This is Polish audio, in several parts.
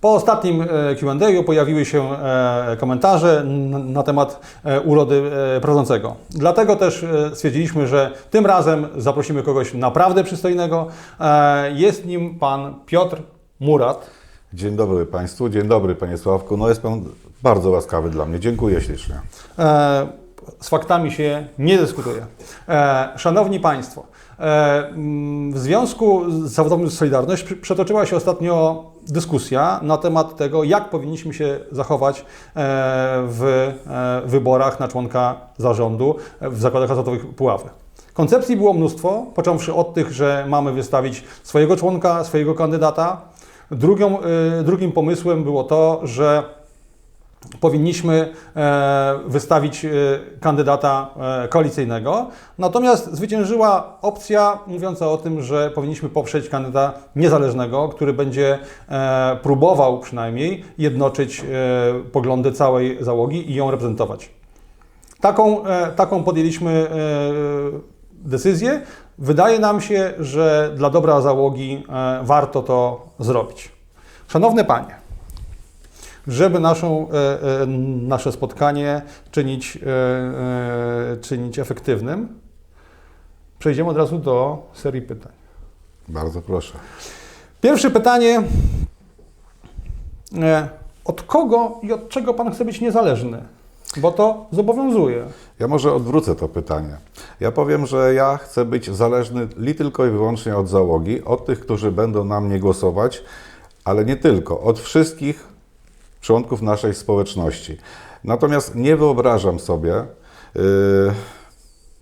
Po ostatnim e, Q&A pojawiły się e, komentarze na temat e, urody prowadzącego. Dlatego też stwierdziliśmy, że tym razem zaprosimy kogoś naprawdę przystojnego. Jest nim pan Piotr Murat. Dzień dobry Państwu, dzień dobry Panie Sławku. No jest Pan bardzo łaskawy dla mnie, dziękuję ślicznie. E, Z faktami się nie dyskutuje. E, Szanowni Państwo, e, mm, w związku z zawodowym Solidarność przetoczyła się ostatnio dyskusja na temat tego, jak powinniśmy się zachować e, w wyborach na członka zarządu w zakładach azotowych Puławy. Koncepcji było mnóstwo, począwszy od tych, że mamy wystawić swojego członka, swojego kandydata. Drugią, y, drugim pomysłem było to, że powinniśmy e, wystawić e, kandydata e, koalicyjnego. Natomiast zwyciężyła opcja mówiąca o tym, że powinniśmy poprzeć kandydata niezależnego, który będzie próbował przynajmniej jednoczyć poglądy całej załogi i ją reprezentować. Taką, taką podjęliśmy decyzję. Wydaje nam się, że dla dobra załogi warto to zrobić. Szanowne Panie, żeby naszą, e, e, nasze spotkanie czynić, e, czynić efektywnym, przejdziemy od razu do serii pytań. Bardzo proszę. Pierwsze pytanie. Od kogo i od czego Pan chce być niezależny? Bo to zobowiązuje. Ja może odwrócę to pytanie. Ja powiem, że ja chcę być zależny li tylko i wyłącznie od załogi, od tych, którzy będą na mnie głosować, ale nie tylko, od wszystkich członków naszej społeczności. Natomiast nie wyobrażam sobie yy,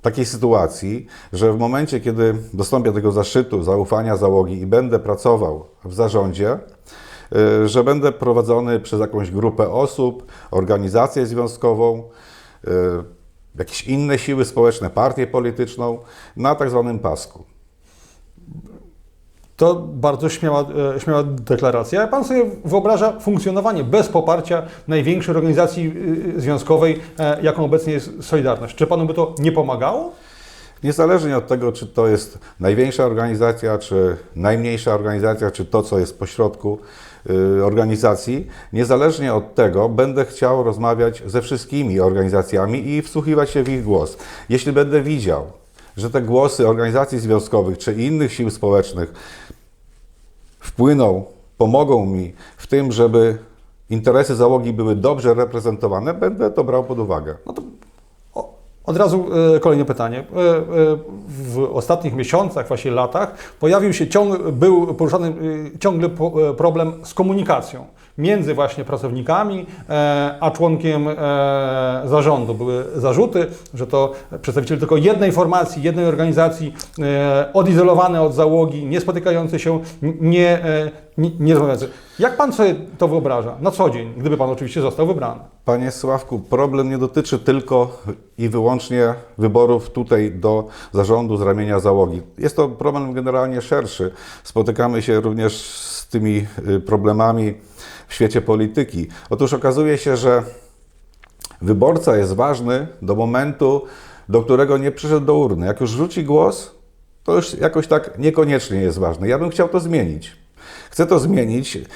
takiej sytuacji, że w momencie, kiedy dostąpię tego zaszczytu zaufania załogi i będę pracował w zarządzie, y, że będę prowadzony przez jakąś grupę osób, organizację związkową, y, jakieś inne siły społeczne, partię polityczną na tak zwanym pasku. To bardzo śmiała, e, śmiała deklaracja. Pan sobie wyobraża funkcjonowanie bez poparcia największej organizacji związkowej, e, jaką obecnie jest Solidarność. Czy Panu by to nie pomagało? Niezależnie od tego, czy to jest największa organizacja, czy najmniejsza organizacja, czy to, co jest pośrodku organizacji, niezależnie od tego będę chciał rozmawiać ze wszystkimi organizacjami i wsłuchiwać się w ich głos. Jeśli będę widział, że te głosy organizacji związkowych czy innych sił społecznych wpłyną, pomogą mi w tym, żeby interesy załogi były dobrze reprezentowane, będę to brał pod uwagę. No to od razu e, kolejne pytanie. E, e, W ostatnich miesiącach, właśnie latach, pojawił się ciąg, był poruszany ciągle problem z komunikacją między właśnie pracownikami e, a członkiem e, zarządu. Były zarzuty, że to przedstawiciel tylko jednej formacji, jednej organizacji, e, odizolowany od załogi, nie spotykający się, nie, nie, nie rozmawiający. Jak Pan sobie to wyobraża na co dzień, gdyby Pan oczywiście został wybrany? Panie Sławku, problem nie dotyczy tylko i wyłącznie wyborów tutaj do zarządu z ramienia załogi. Jest to problem generalnie szerszy. Spotykamy się również z tymi y, problemami w świecie polityki. Otóż okazuje się, że wyborca jest ważny do momentu, do którego nie przyszedł do urny. Jak już rzuci głos, to już jakoś tak niekoniecznie jest ważny. Ja bym chciał to zmienić. Chcę to zmienić. y,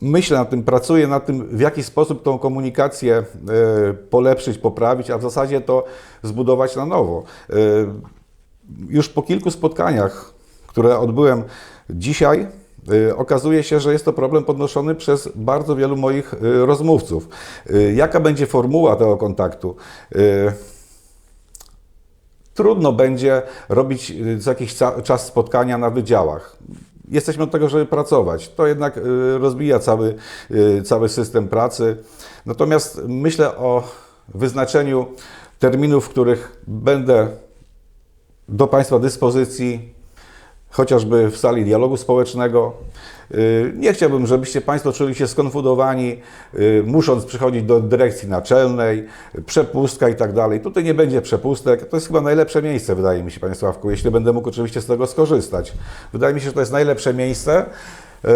Myślę nad tym, pracuję nad tym, w jaki sposób tą komunikację e, polepszyć, poprawić, a w zasadzie to zbudować na nowo. Już po kilku spotkaniach, które odbyłem dzisiaj, okazuje się, że jest to problem podnoszony przez bardzo wielu moich e, rozmówców. E, Jaka będzie formuła tego kontaktu? Trudno będzie robić y, co jakiś czas spotkania na wydziałach. Jesteśmy od tego, żeby pracować. To jednak y, rozbija cały, y, cały system pracy. Natomiast myślę o wyznaczeniu terminów, w których będę do Państwa dyspozycji, chociażby w sali dialogu społecznego. Y, Nie chciałbym, żebyście Państwo czuli się skonfudowani, y, musząc przychodzić do dyrekcji naczelnej, przepustka i tak dalej. Tutaj nie będzie przepustek. To jest chyba najlepsze miejsce, wydaje mi się, Panie Sławku, jeśli będę mógł oczywiście z tego skorzystać. Wydaje mi się, że to jest najlepsze miejsce. Y,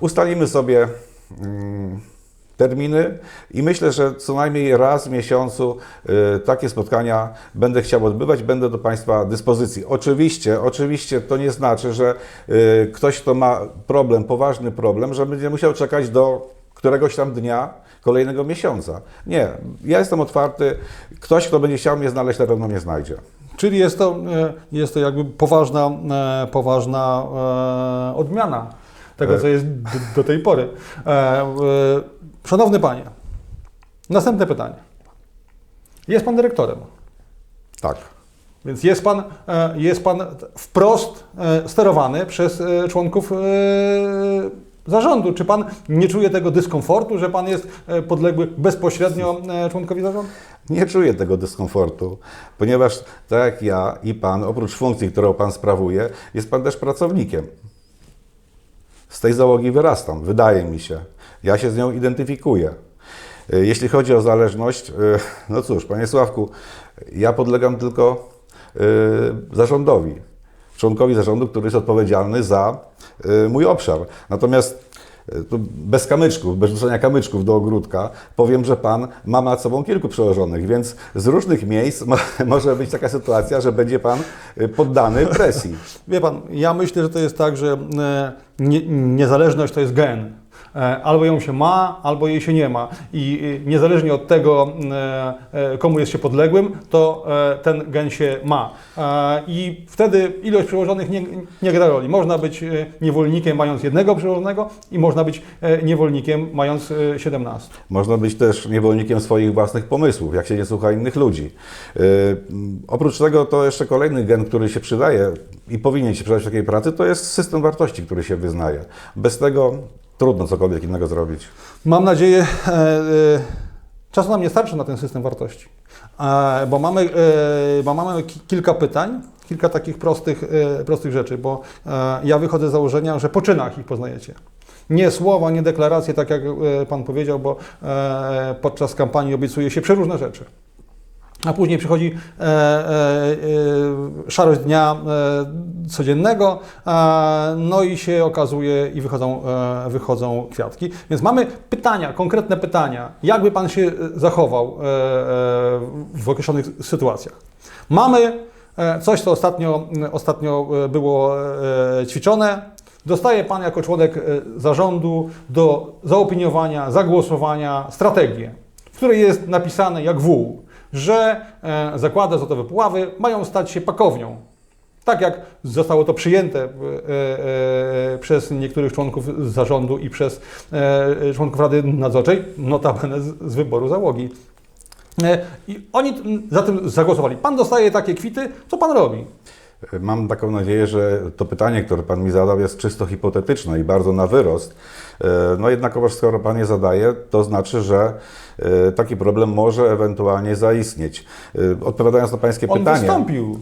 Ustalimy sobie mm, terminy i myślę, że co najmniej raz w miesiącu y, takie spotkania będę chciał odbywać, będę do Państwa dyspozycji. Oczywiście, oczywiście to nie znaczy, że y, ktoś, kto ma problem, poważny problem, że będzie musiał czekać do któregoś tam dnia kolejnego miesiąca. Nie, ja jestem otwarty. Ktoś, kto będzie chciał mnie znaleźć, na pewno mnie znajdzie. Czyli jest to, e, jest to jakby poważna, e, poważna e, odmiana tego, E. co jest do, do tej pory. Szanowny Panie, następne pytanie. Jest Pan dyrektorem, Tak. więc jest Pan, e, jest pan wprost e, sterowany przez e, członków zarządu. Czy Pan nie czuje tego dyskomfortu, że Pan jest podległy bezpośrednio członkowi zarządu? Nie czuję tego dyskomfortu, ponieważ tak jak ja i Pan, oprócz funkcji, którą Pan sprawuje, jest Pan też pracownikiem. Z tej załogi wyrastam, wydaje mi się. Ja się z nią identyfikuję. Y, Jeśli chodzi o zależność, y, no cóż, Panie Sławku, ja podlegam tylko y, zarządowi, członkowi zarządu, który jest odpowiedzialny za mój obszar. Natomiast bez kamyczków, bez rzucania kamyczków do ogródka, powiem, że Pan ma nad sobą kilku przełożonych, więc z różnych miejsc mo- może być taka sytuacja, że będzie Pan poddany presji. Wie pan, ja myślę, że to jest tak, że e, nie, niezależność to jest gen. E, Albo ją się ma, albo jej się nie ma. I e, niezależnie od tego, e, e, komu jest się podległym, to ten gen się ma. I wtedy ilość przełożonych nie, nie gra roli. Można być niewolnikiem mając jednego przełożonego i można być niewolnikiem mając e, 17. Można być też niewolnikiem swoich własnych pomysłów, jak się nie słucha innych ludzi. Mm, oprócz tego to jeszcze kolejny gen, który się przydaje i powinien się przydać w takiej pracy, to jest system wartości, który się wyznaje. Bez tego trudno cokolwiek innego zrobić. Mam nadzieję, e, e, czasu nam nie starczy na ten system wartości, e, bo mamy, bo mamy ki- kilka pytań, kilka takich prostych, prostych rzeczy, bo ja wychodzę z założenia, że po czynach ich poznajecie. Nie słowa, nie deklaracje, tak jak Pan powiedział, bo podczas kampanii obiecuje się przeróżne rzeczy. A później przychodzi e, e, e, szarość dnia e, codziennego, e, no i się okazuje i wychodzą, e, wychodzą kwiatki. Więc mamy pytania, konkretne pytania. Jak by Pan się e, zachował e, e, w określonych sytuacjach? Mamy e, coś, co ostatnio, ostatnio e, było e, ćwiczone. Dostaje Pan jako członek zarządu do zaopiniowania, zagłosowania strategię, w której jest napisane jak wół, że e, zakłady azotowe Puławy mają stać się pakownią. Tak jak zostało to przyjęte e, e, przez niektórych członków zarządu i przez członków Rady Nadzorczej, notabene z, wyboru załogi. I oni za tym zagłosowali. Pan dostaje takie kwity, co pan robi? Mam taką nadzieję, że to pytanie, które Pan mi zadał, jest czysto hipotetyczne i bardzo na wyrost. E, No jednakowoż, skoro Pan je zadaje, to znaczy, że e, taki problem może ewentualnie zaistnieć. E, Odpowiadając na Pańskie On pytanie. wystąpił.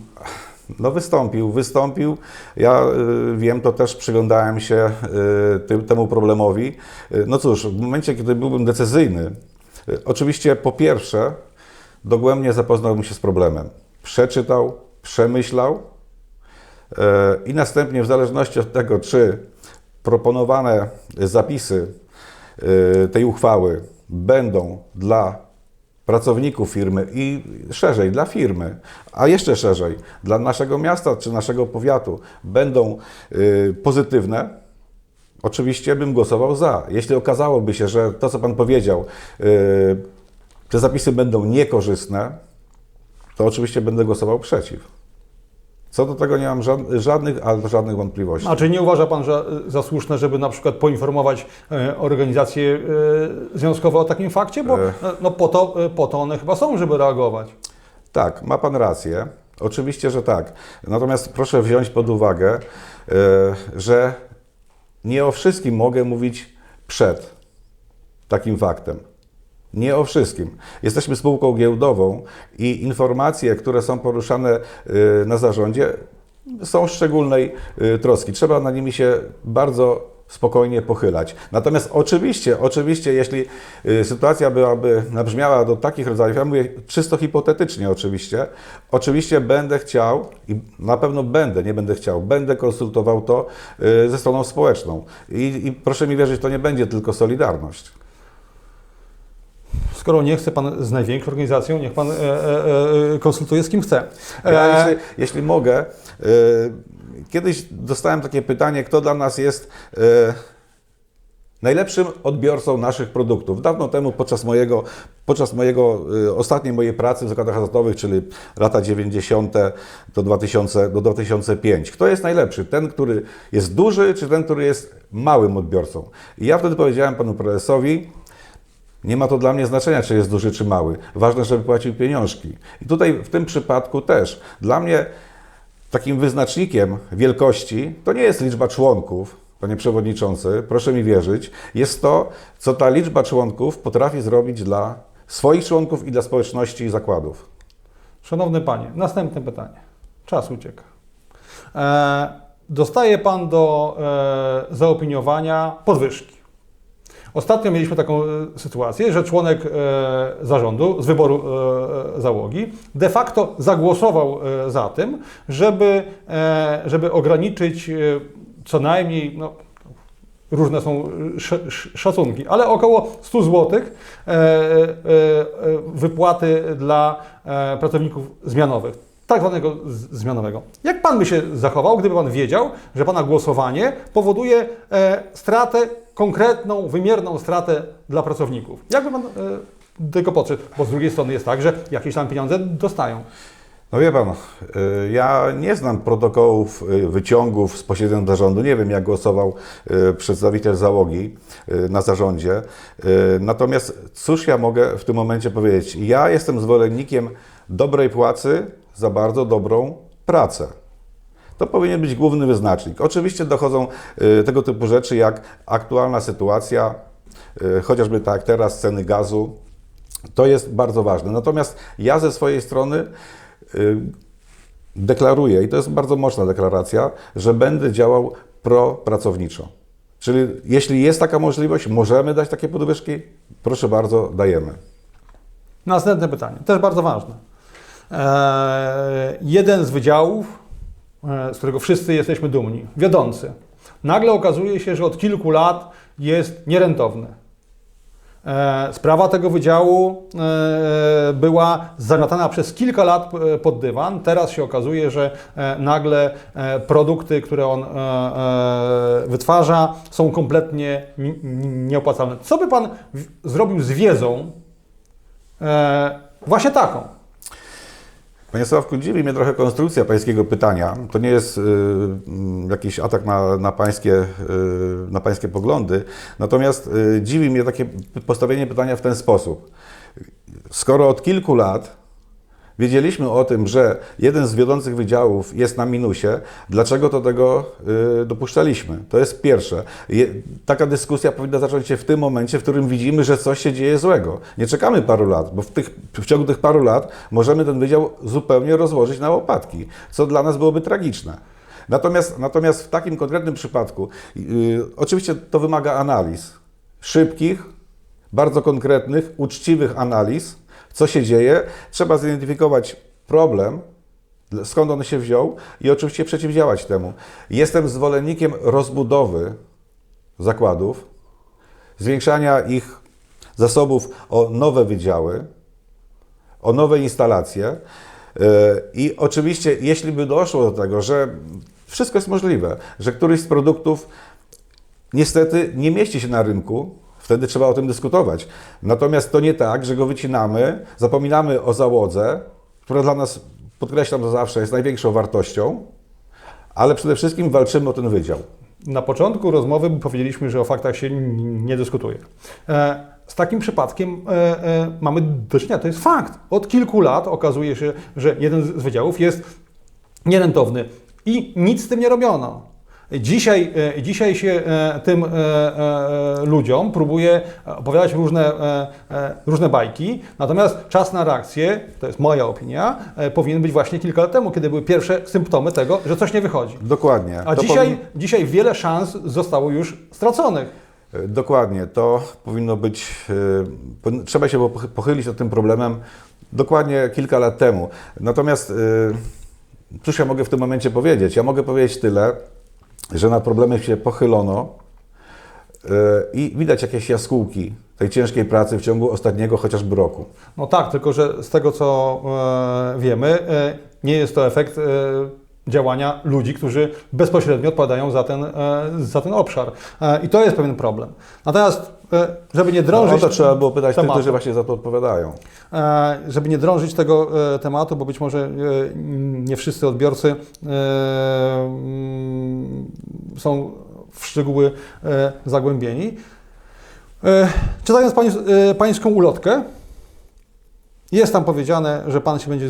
No wystąpił, wystąpił. Ja y, wiem, to też przyglądałem się y, tym, temu problemowi. Y, no cóż, w momencie, kiedy byłbym decyzyjny, y, oczywiście po pierwsze dogłębnie zapoznałbym się z problemem. Przeczytał, przemyślał i następnie w zależności od tego, czy proponowane zapisy y, tej uchwały będą dla pracowników firmy i szerzej dla firmy, a jeszcze szerzej dla naszego miasta czy naszego powiatu będą y, pozytywne, oczywiście bym głosował za. Jeśli okazałoby się, że to, co Pan powiedział, te zapisy będą niekorzystne, to oczywiście będę głosował przeciw. Co do tego nie mam żad- żadnych, ale żadnych wątpliwości. A czy nie uważa Pan że, za słuszne, żeby na przykład poinformować e, organizacje e, związkowe o takim fakcie? Bo E. e, no, po, to, e, po to one chyba są, żeby reagować. Tak, ma Pan rację. Oczywiście, że tak. Natomiast proszę wziąć pod uwagę, e, że nie o wszystkim mogę mówić przed takim faktem. Nie o wszystkim. Jesteśmy spółką giełdową i informacje, które są poruszane e, na zarządzie, są szczególnej e, troski. Trzeba na nimi się bardzo spokojnie pochylać. Natomiast oczywiście, oczywiście, jeśli y, sytuacja byłaby nabrzmiała do takich rodzajów, ja mówię czysto hipotetycznie oczywiście, oczywiście będę chciał i na pewno będę, nie będę chciał, będę konsultował to y, ze stroną społeczną. I, i proszę mi wierzyć, to nie będzie tylko Solidarność. Skoro nie chce Pan z największą organizacją, niech Pan e, e, e, konsultuje z kim chce. Ja, E, jeśli, jeśli mogę, y, kiedyś dostałem takie pytanie, kto dla nas jest najlepszym odbiorcą naszych produktów. Dawno temu, podczas mojego, podczas mojego ostatniej mojej pracy w zakładach azotowych, czyli lata 90. do, 2000, do 2005. Kto jest najlepszy? Ten, który jest duży, czy ten, który jest małym odbiorcą? I ja wtedy powiedziałem panu prezesowi, nie ma to dla mnie znaczenia, czy jest duży, czy mały. Ważne, żeby płacił pieniążki. I tutaj w tym przypadku też. Dla mnie takim wyznacznikiem wielkości to nie jest liczba członków, panie przewodniczący, proszę mi wierzyć, jest to, co ta liczba członków potrafi zrobić dla swoich członków i dla społeczności i zakładów. Szanowny Panie, następne pytanie. Czas ucieka. E, dostaje Pan do e, zaopiniowania podwyżki. Ostatnio mieliśmy taką e, sytuację, że członek e, zarządu z wyboru e, załogi de facto zagłosował za tym, żeby, żeby ograniczyć co najmniej, no, różne są sz, sz, szacunki, ale około 100 zł wypłaty dla pracowników zmianowych, tak zwanego zmianowego. Jak Pan by się zachował, gdyby Pan wiedział, że Pana głosowanie powoduje e, stratę, konkretną, wymierną stratę dla pracowników? Jak by Pan e, tego podszedł? Bo z drugiej strony jest tak, że jakieś tam pieniądze dostają. No wie pan, y, ja nie znam protokołów y, wyciągów z posiedzeń zarządu. Nie wiem, jak głosował y, przedstawiciel załogi na zarządzie. Natomiast cóż ja mogę w tym momencie powiedzieć? Ja jestem zwolennikiem dobrej płacy za bardzo dobrą pracę. To powinien być główny wyznacznik. Oczywiście dochodzą tego typu rzeczy jak aktualna sytuacja, chociażby tak teraz ceny gazu. To jest bardzo ważne. Natomiast ja ze swojej strony deklaruję, i to jest bardzo mocna deklaracja, że będę działał propracowniczo. Czyli jeśli jest taka możliwość, możemy dać takie podwyżki, proszę bardzo, dajemy. Następne pytanie, też bardzo ważne. Eee, jeden z wydziałów, e, z którego wszyscy jesteśmy dumni, wiodący, nagle okazuje się, że od kilku lat jest nierentowny. E, Sprawa tego wydziału e, była zamiatana przez kilka lat e, pod dywan. Teraz się okazuje, że e, nagle e, produkty, które on e, e, wytwarza, są kompletnie ni- ni- nieopłacalne. Co by Pan zrobił z wiedzą e, właśnie taką? Panie Sławku, dziwi mnie trochę konstrukcja pańskiego pytania. To nie jest y, mm, jakiś atak na, na, pańskie, y, na pańskie poglądy, natomiast y, dziwi mnie takie postawienie pytania w ten sposób. Skoro od kilku lat wiedzieliśmy o tym, że jeden z wiodących wydziałów jest na minusie, dlaczego to tego y, dopuszczaliśmy? To jest pierwsze. Taka dyskusja powinna zacząć się w tym momencie, w którym widzimy, że coś się dzieje złego. Nie czekamy paru lat, bo w, tych, w ciągu tych paru lat możemy ten wydział zupełnie rozłożyć na łopatki, co dla nas byłoby tragiczne. Natomiast, natomiast w takim konkretnym przypadku, yy, oczywiście to wymaga analiz szybkich, bardzo konkretnych, uczciwych analiz, co się dzieje. Trzeba zidentyfikować problem, skąd on się wziął i oczywiście przeciwdziałać temu. Jestem zwolennikiem rozbudowy zakładów, zwiększania ich zasobów o nowe wydziały, o nowe instalacje. Yy, I oczywiście, jeśli by doszło do tego, że wszystko jest możliwe, że któryś z produktów niestety nie mieści się na rynku, wtedy trzeba o tym dyskutować. Natomiast to nie tak, że go wycinamy, zapominamy o załodze, która dla nas, podkreślam to zawsze, jest największą wartością, ale przede wszystkim walczymy o ten wydział. Na początku rozmowy powiedzieliśmy, że o faktach się nie dyskutuje. E, Z takim przypadkiem e, e, mamy do czynienia, to jest fakt. Od kilku lat okazuje się, że jeden z wydziałów jest nierentowny i nic z tym nie robiono. Dzisiaj, e, dzisiaj się e, tym e, ludziom próbuje opowiadać różne, różne bajki, natomiast czas na reakcję, to jest moja opinia, powinien być właśnie kilka lat temu, kiedy były pierwsze symptomy tego, że coś nie wychodzi. Dokładnie. A To dzisiaj, powin- dzisiaj wiele szans zostało już straconych. Dokładnie, to powinno być, trzeba się pochylić nad tym problemem dokładnie kilka lat temu. Natomiast cóż ja mogę w tym momencie powiedzieć? Ja mogę powiedzieć tyle, że nad problemem się pochylono e, i widać jakieś jaskółki tej ciężkiej pracy w ciągu ostatniego chociażby roku. No tak, tylko że z tego co e, wiemy, e, nie jest to efekt działania ludzi, którzy bezpośrednio odpowiadają za ten, za ten obszar. I to jest pewien problem. Natomiast, żeby nie No, drążyć. o to trzeba było pytać tych, tematu. którzy właśnie za to odpowiadają. E, żeby nie drążyć tego e, tematu, bo być może e, nie wszyscy odbiorcy e, mm, są w szczegóły e, zagłębieni. E, czytając pań, e, pańską ulotkę, jest tam powiedziane, że Pan się będzie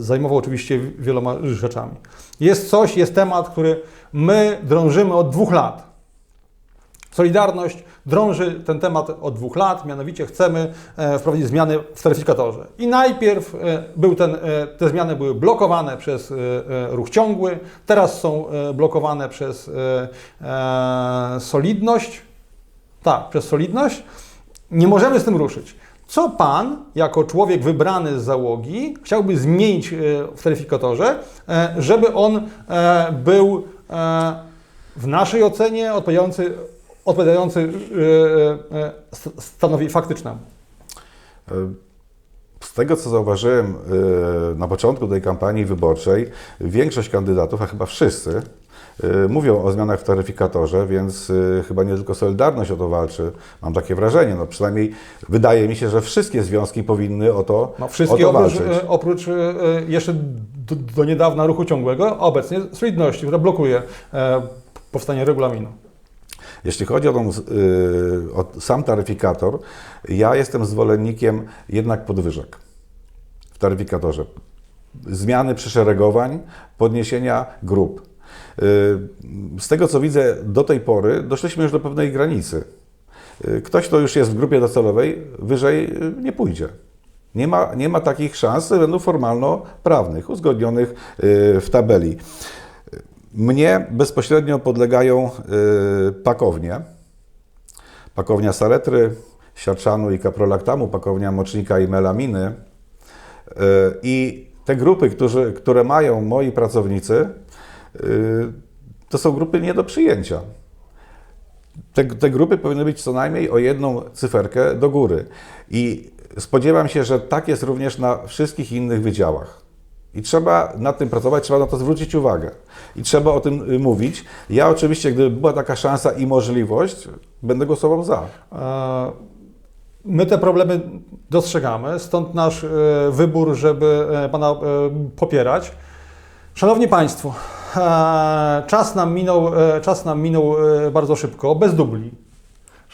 zajmował oczywiście wieloma rzeczami. Jest coś, jest temat, który my drążymy od dwóch lat. Solidarność drąży ten temat od dwóch lat, mianowicie chcemy e, wprowadzić zmiany w taryfikatorze. I najpierw e, był ten, e, te zmiany były blokowane przez ruch ciągły, teraz są blokowane przez Solidność. Tak, przez Solidność. Nie możemy z tym ruszyć. Co Pan, jako człowiek wybrany z załogi, chciałby zmienić w taryfikatorze, żeby on był w naszej ocenie odpowiadający, odpowiadający e, e, st- stanowi faktycznemu? Z tego, co zauważyłem y, na początku tej kampanii wyborczej, większość kandydatów, a chyba wszyscy, y, mówią o zmianach w taryfikatorze, więc y, chyba nie tylko Solidarność o to walczy. Mam takie wrażenie. No przynajmniej wydaje mi się, że wszystkie związki powinny o to, No, o wszystkie to oprócz, walczyć. oprócz jeszcze do, do niedawna ruchu ciągłego, obecnie Solidności, która blokuje powstanie regulaminu. Jeśli chodzi o, tą, y, o sam taryfikator, ja jestem zwolennikiem jednak podwyżek w taryfikatorze. Zmiany przeszeregowań, podniesienia grup. Y, Z tego co widzę do tej pory, doszliśmy już do pewnej granicy. Y, Ktoś, kto już jest w grupie docelowej, wyżej nie pójdzie. Nie ma, nie ma takich szans ze względów formalno-prawnych, uzgodnionych w tabeli. Mnie bezpośrednio podlegają y, pakownie. Pakownia saletry, siarczanu i kaprolaktamu, pakownia mocznika i melaminy. Y, I te grupy, którzy, które mają moi pracownicy, y, to są grupy nie do przyjęcia. Te, te grupy powinny być co najmniej o jedną cyferkę do góry. I spodziewam się, że tak jest również na wszystkich innych wydziałach. I trzeba nad tym pracować, trzeba na to zwrócić uwagę. I trzeba o tym y, mówić. Ja oczywiście, gdyby była taka szansa i możliwość, będę głosował za. My te problemy dostrzegamy, stąd nasz e, wybór, żeby e, Pana popierać. Szanowni Państwo, e, czas nam minął, e, czas nam minął e, bardzo szybko, bez dubli.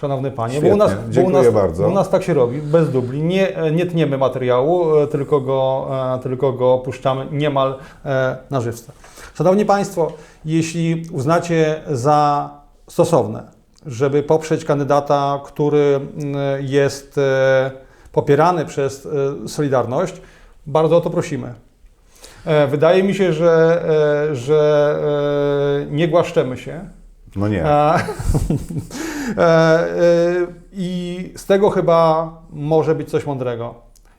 Szanowny Panie, bo u nas, bo u nas, bardzo. u nas tak się robi, bez dubli. Nie, e, nie tniemy materiału, e, tylko go, e, tylko go puszczamy niemal na żywca. Szanowni Państwo, jeśli uznacie za stosowne, żeby poprzeć kandydata, który mm, jest popierany przez Solidarność, bardzo o to prosimy. Wydaje mi się, że, że nie głaszczemy się. No nie. E, I z tego chyba może być coś mądrego.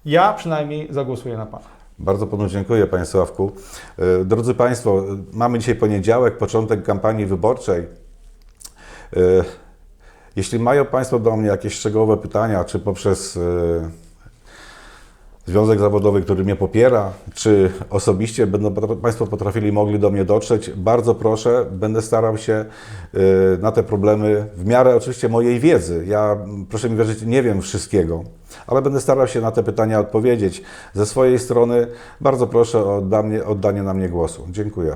Ja przynajmniej zagłosuję na Pana. Bardzo panu dziękuję, panie Sławku. E, Drodzy Państwo, e, mamy dzisiaj poniedziałek, początek kampanii wyborczej. E, Jeśli mają Państwo do mnie jakieś szczegółowe pytania, czy poprzez e, Związek Zawodowy, który mnie popiera, czy osobiście będą Państwo potrafili, mogli do mnie dotrzeć, bardzo proszę, będę starał się e, na te problemy, w miarę oczywiście mojej wiedzy, ja, proszę mi wierzyć, nie wiem wszystkiego, ale będę starał się na te pytania odpowiedzieć. Ze swojej strony bardzo proszę o oddanie, oddanie na mnie głosu. Dziękuję.